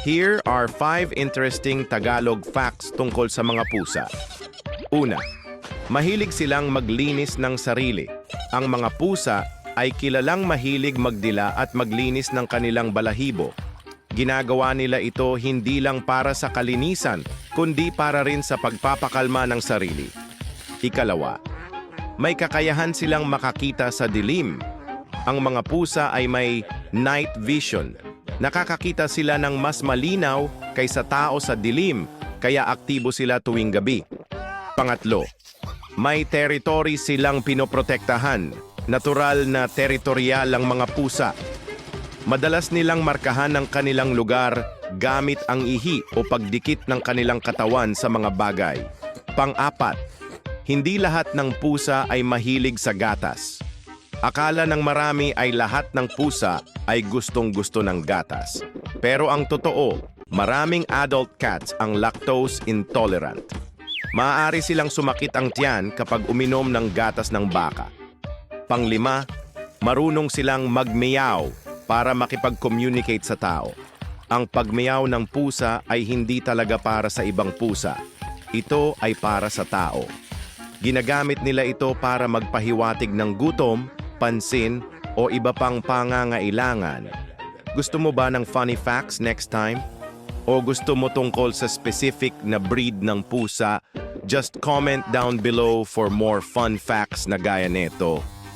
Here are five interesting Tagalog facts tungkol sa mga pusa. Una, mahilig silang maglinis ng sarili. Ang mga pusa ay kilalang mahilig magdila at maglinis ng kanilang balahibo. Ginagawa nila ito hindi lang para sa kalinisan, kundi para rin sa pagpapakalma ng sarili. Ikalawa, may kakayahan silang makakita sa dilim. Ang mga pusa ay may night vision. Nakakakita sila ng mas malinaw kaysa tao sa dilim, kaya aktibo sila tuwing gabi. Pangatlo, may territory silang pinoprotektahan. Natural na teritorial ang mga pusa. Madalas nilang markahan ang kanilang lugar gamit ang ihi o pagdikit ng kanilang katawan sa mga bagay. Pang-apat, hindi lahat ng pusa ay mahilig sa gatas. Akala ng marami ay lahat ng pusa ay gustong-gusto ng gatas. Pero ang totoo, maraming adult cats ang lactose intolerant. Maaari silang sumakit ang tiyan kapag uminom ng gatas ng baka. Panglima, marunong silang magmeow para makipag-communicate sa tao. Ang pagmeow ng pusa ay hindi talaga para sa ibang pusa. Ito ay para sa tao. Ginagamit nila ito para magpahiwatig ng gutom, pansin, o iba pang pangangailangan. Gusto mo ba ng funny facts next time? O gusto mo tungkol sa specific na breed ng pusa? Just comment down below for more fun facts na gaya nito.